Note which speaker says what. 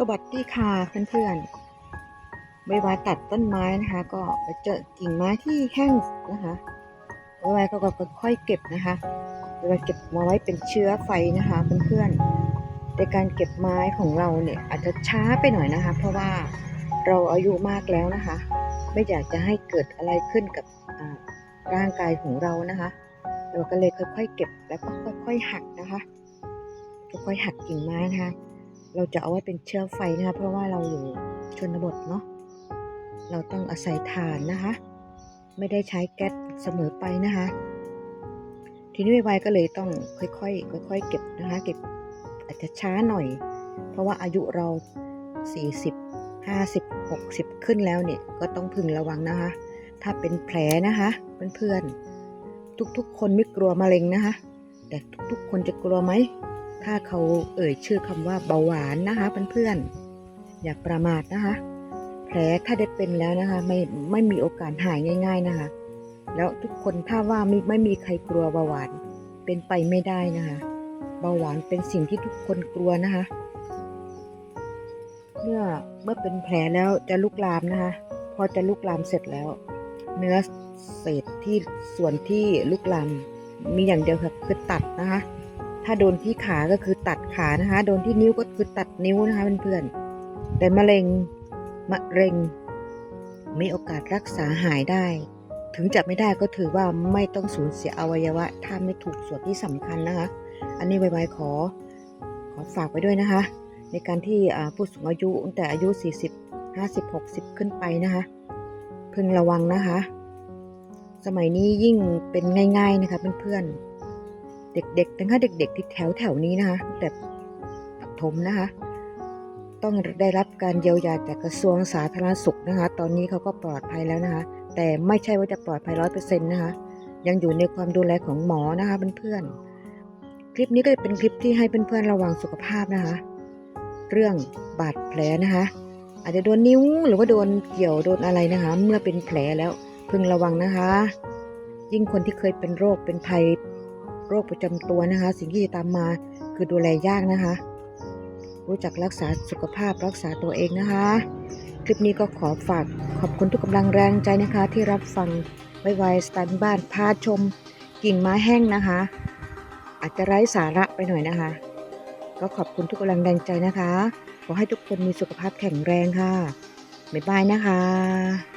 Speaker 1: สวัสดีค่ะเพื่อนๆใบวาตัดต้นไม้นะคะ ก็ไปเจอกิ่งไม้ที่แห้งนะคะใบวาก็ค่อยๆเก็บนะคะใบวาเก็บมาไว้เป็นเชื้อไฟนะคะเพื่อนๆในการเก็บไม้ของเราเนี่ยอาจจะช้าไปหน่อยนะคะ เพราะว่าเราอายุมากแล้วนะคะ ไม่อยากจะให้เกิดอะไรขึ้นกับร่างกายของเรานะคะเราก็เลยค่อยๆเก็บแล้วก็ค่อย ๆ หักนะคะค่อยๆหักกิ่งไม้นะคะ เราจะเอาไว้เป็นเชื้อไฟนะคะเพราะว่าเราอยู่ชนบทเนาะเราต้องอาศัยถ่านนะคะ ไม่ได้ใช้แก๊สเสมอไปนะคะ ทีนี้ไวๆก็เลยต้องค่อยๆค่อยๆเก็บนะคะเก็บอาจจะช้าหน่อย เพราะว่าอายุเรา 40 50 60 ขึ้นแล้วเนี่ยก็ต้องพึงระวังนะคะ ถ้าเป็นแผลนะคะเพื่อนๆทุกๆ คนไม่กลัวมะเร็งนะคะ แต่ทุกๆ คนจะกลัวไหม ถ้าเขาเอ่ยชื่อคำว่าเบาหวานนะคะเพื่อนๆอย่าประมาทนะคะ แผลถ้าได้เป็นแล้วนะคะไม่ไม่มีโอกาสหายง่าย ๆนะคะ แล้วทุกคนถ้าว่าไม่ไม่มีใครกลัวเบาหวานเป็นไปไม่ได้นะคะ เบาหวานเป็นสิ่งที่ทุกคนกลัวนะคะ เมื่อเมื่อเป็นแผลแล้วจะลุกลามนะคะ พอจะลุกลามเสร็จแล้ว เนื้อเศษที่ส่วนที่ลุกลามมีอย่างเดียวค่ะคือตัดนะคะ ถ้าโดนที่ขาก็คือตัดขานะคะ โดนที่นิ้วก็คือตัดนิ้วนะคะเพื่อนๆแต่มะเร็งมะเร็งมีโอกาสรักษาหายได้ ถึงจะไม่ได้ก็ถือว่าไม่ต้องสูญเสียอวัยวะ ถ้าไม่ถูกส่วนที่สำคัญนะคะ อันนี้ไวๆขอ ขอฝากไว้ด้วยนะคะ ในการที่ผู้สูงอายุตั้งแต่อายุ 40 50 60 ขึ้นไปนะคะพึงระวังนะคะ สมัยนี้ยิ่งเป็นง่าย ๆนะคะเพื่อนๆ เด็กๆทั้งเด็ก ๆ ที่แถวแถวๆนี้นะคะแต่ปฐมนะคะ ต้องได้รับการเยียวยาจากกระทรวงสาธารณสุขนะคะ ตอนนี้เขาก็ปลอดภัยแล้วนะคะ แต่ไม่ใช่ว่าจะปลอดภัยร้อยเปอร์เซ็นต์นะคะ ยังอยู่ในความดูแลของหมอนะคะเพื่อนๆคลิปนี้ก็จะเป็นคลิปที่ให้เพื่อนๆระวังสุขภาพนะคะ เรื่องบาดแผลนะคะ อาจจะโดนนิ้วหรือว่าโดนเกี่ยวโดนอะไรนะคะ เมื่อเป็นแผลแล้วพึงระวังนะคะ ยิ่งคนที่เคยเป็นโรคเป็นภัย โรคประจำตัวนะคะ สิ่งที่จะตามมาคือดูแลยากนะคะ รู้จักรักษาสุขภาพรักษาตัวเองนะคะ คลิปนี้ก็ขอฝากขอบคุณทุกกำลังแรงใจนะคะ ที่รับฟังไวๆสไตล์บ้านพาชม กิ่งไม้แห้งนะคะ อาจจะไร้สาระไปหน่อยนะคะ ก็ขอบคุณทุกกำลังแรงใจนะคะ ขอให้ทุกคนมีสุขภาพแข็งแรงค่ะบ๊ายบายนะคะ